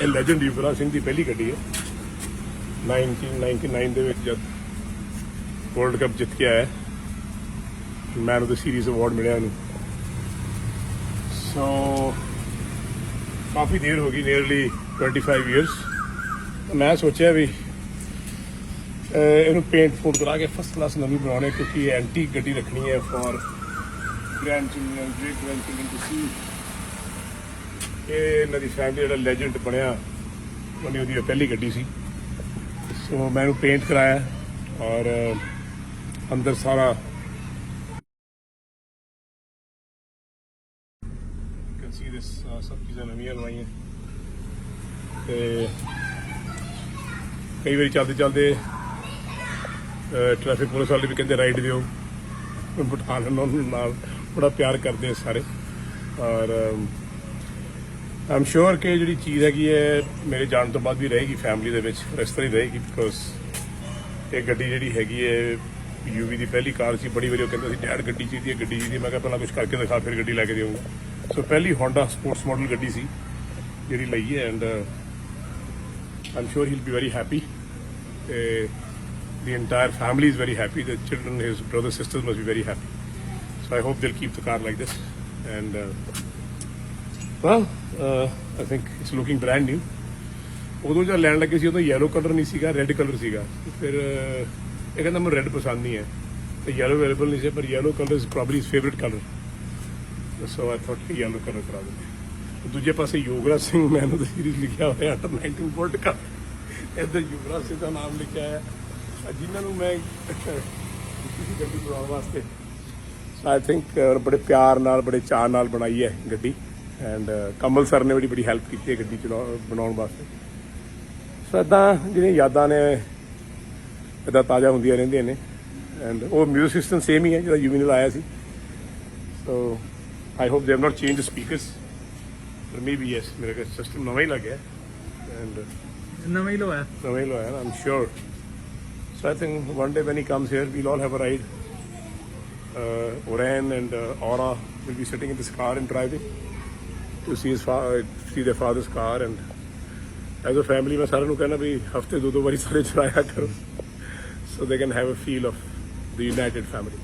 ਇਹ ਲੈਜੈਂਡ ਯੁਵਰਾਜ ਸਿੰਘ ਦੀ ਪਹਿਲੀ ਗੱਡੀ ਹੈ। 1999 ਦੇ ਵਿੱਚ ਜਦ ਵਰਲਡ ਕੱਪ ਜਿੱਤ ਕੇ ਆਇਆ man of the series award ਮਿਲਿਆ ਉਹਨੂੰ। ਸੋ ਕਾਫੀ ਦੇਰ ਹੋ ਗਈ ਨੀਅਰਲੀ 25 ਇਅਰਸ ਮੈਂ ਸੋਚਿਆ ਵੀ ਇਹਨੂੰ ਪੇਂਟ ਫੂਡ ਕਰਾ ਕੇ ਫਸਟ ਕਲਾਸ ਨਵੀਂ ਬਣਾਉਣੇ, ਕਿਉਂਕਿ ਇਹ ਐਂਟੀਕ ਗੱਡੀ ਰੱਖਣੀ ਹੈ for grand children great grand children to see ਇਹ ਇਹਨਾਂ ਦੀ ਫੈਮਿਲੀ ਜਿਹੜਾ ਲੈਜੈਂਡ ਬਣਿਆ, ਉਹਨੇ ਉਹਦੀ ਪਹਿਲੀ ਗੱਡੀ ਸੀ। ਸੋ ਮੈਂ ਇਹਨੂੰ ਪੇਂਟ ਕਰਾਇਆ ਔਰ ਅੰਦਰ ਸਾਰਾ ਸੀ ਦਿਸ ਸਭ ਚੀਜ਼ਾਂ ਨਵੀਆਂ ਲਵਾਈਆਂ। ਤੇ ਕਈ ਵਾਰੀ ਚੱਲਦੇ ਚੱਲਦੇ ਟ੍ਰੈਫਿਕ ਪੁਲਿਸ ਵਾਲੇ ਵੀ ਕਹਿੰਦੇ ਰਾਈਡ ਦਿਓ। ਬਿਠਾ ਲੈਣ ਨਾਲ ਬੜਾ ਪਿਆਰ ਕਰਦੇ ਸਾਰੇ। ਔਰ ਆਮ ਸ਼ੋਰ ਕਿ ਜਿਹੜੀ ਚੀਜ਼ ਹੈਗੀ ਹੈ ਮੇਰੇ ਜਾਣ ਤੋਂ ਬਾਅਦ ਵੀ ਰਹੇਗੀ ਫੈਮਿਲੀ ਦੇ ਵਿੱਚ ਇਸ ਤਰ੍ਹਾਂ ਹੀ ਰਹੇਗੀ ਬਿਕੋਜ਼ ਇਹ ਗੱਡੀ ਜਿਹੜੀ ਹੈਗੀ ਹੈ ਯੂਵੀ ਦੀ ਪਹਿਲੀ ਕਾਰ ਸੀ ਬੜੀ ਵਾਰੀ ਉਹ ਕਹਿੰਦਾ ਸੀ ਡੈਡ ਗੱਡੀ ਚਾਹੀਦੀ ਹੈ ਗੱਡੀ ਚਾਹੀਦੀ ਹੈ ਮੈਂ ਕਿਹਾ ਪਹਿਲਾਂ ਕੁਝ ਕਰਕੇ ਦਿਖਾ ਫਿਰ ਗੱਡੀ ਲੈ ਕੇ ਦੇਵਾਂਗਾ ਸੋ ਪਹਿਲੀ ਹੋਂਡਾ ਸਪੋਰਟਸ ਮਾਡਲ ਗੱਡੀ ਸੀ ਜਿਹੜੀ ਲਈ ਹੈ and I'm sure he will be very happy the entire family is very happy. The children, his brothers, sisters must be very happy. So I hope they'll keep the car like this. And uh, well, uh, I think it's looking brand ਉਦੋਂ ਜਦ ਲੈਣ ਲੱਗੇ ਸੀ ਉਦੋਂ yellow colour ਨਹੀਂ ਸੀਗਾ red colour ਸੀਗਾ। ਫਿਰ ਇਹ ਕਹਿੰਦਾ ਮੈਨੂੰ ਰੈੱਡ ਪਸੰਦ ਨਹੀਂ ਹੈ। ਤੇ ਯੈਲੋ ਅਵੇਲੇਬਲ ਨਹੀਂ ਸੀ ਪਰ yellow colour is probably his favourite colour so I thought ਕਿ ਯੈਲੋ ਕਲਰ ਕਰਾ ਦਿੰਦੇ ਦੂਜੇ ਪਾਸੇ Yograj Singh man of series ਲਿਖਿਆ ਹੋਇਆ ਅੰਡਰ 19 ਵਰਲਡ ਕੱਪ ਇੱਧਰ ਯੋਗਰਾਜ ਸਿੰਘ ਦਾ ਨਾਮ ਲਿਖਿਆ ਹੈ। ਆਹ ਜਿਨ੍ਹਾਂ ਨੂੰ ਮੈਂ ਗੱਡੀ ਬਣਾਉਣ ਵਾਸਤੇ ਆਈ ਥਿੰਕ ਬੜੇ ਪਿਆਰ ਨਾਲ ਬੜੇ ਚਾਅ ਨਾਲ ਬਣਾਈ ਹੈ ਗੱਡੀ। ਐਂਡ ਕਮਲ ਸਰ ਨੇ ਬੜੀ ਬੜੀ ਹੈਲਪ ਕੀਤੀ ਹੈ ਗੱਡੀ ਚਲਾਉ- ਬਣਾਉਣ ਵਾਸਤੇ। ਸੋ ਏਦਾਂ ਜਿਹੜੀਆਂ ਯਾਦਾਂ ਨੇ ਇਦਾਂ ਤਾਜ਼ਾ ਹੁੰਦੀਆਂ ਰਹਿੰਦੀਆਂ ਨੇ। ਐਂਡ ਉਹ ਮਿਊਜ਼ਿਕ ਸਿਸਟਮ ਸੇਮ ਹੀ ਹੈ ਜਿਹੜਾ ਯੂਵੀ ਨੇ ਲਾਇਆ ਸੀ। So I hope they have not change speakers ਪਰ ਮੇਬੀ ਯੈਸ ਮੇਰੇ ਕੋਲ ਸਿਸਟਮ ਨਵਾਂ ਹੀ ਲੱਗਿਆ ਐਂਡ ਨਵਾਂ ਹੀ ਲਵਾਇਆ। ਨਵਾਂ ਹੀ ਲਵਾਇਆ ਆਮ ਸ਼ੋਰ So I think one day when he comes here, we'll all have a ride. Uh, Oren and uh, Aura will be sitting in this car and driving to see his fa- see their father's car and as a family ਮੈਂ ਸਾਰਿਆਂ ਨੂੰ ਕਹਿਣਾ ਵੀ ਹਫ਼ਤੇ ਦੋ ਦੋ ਵਾਰੀ ਸਾਰੇ ਚਲਾਇਆ ਕਰੋ so they can have a feel of the united family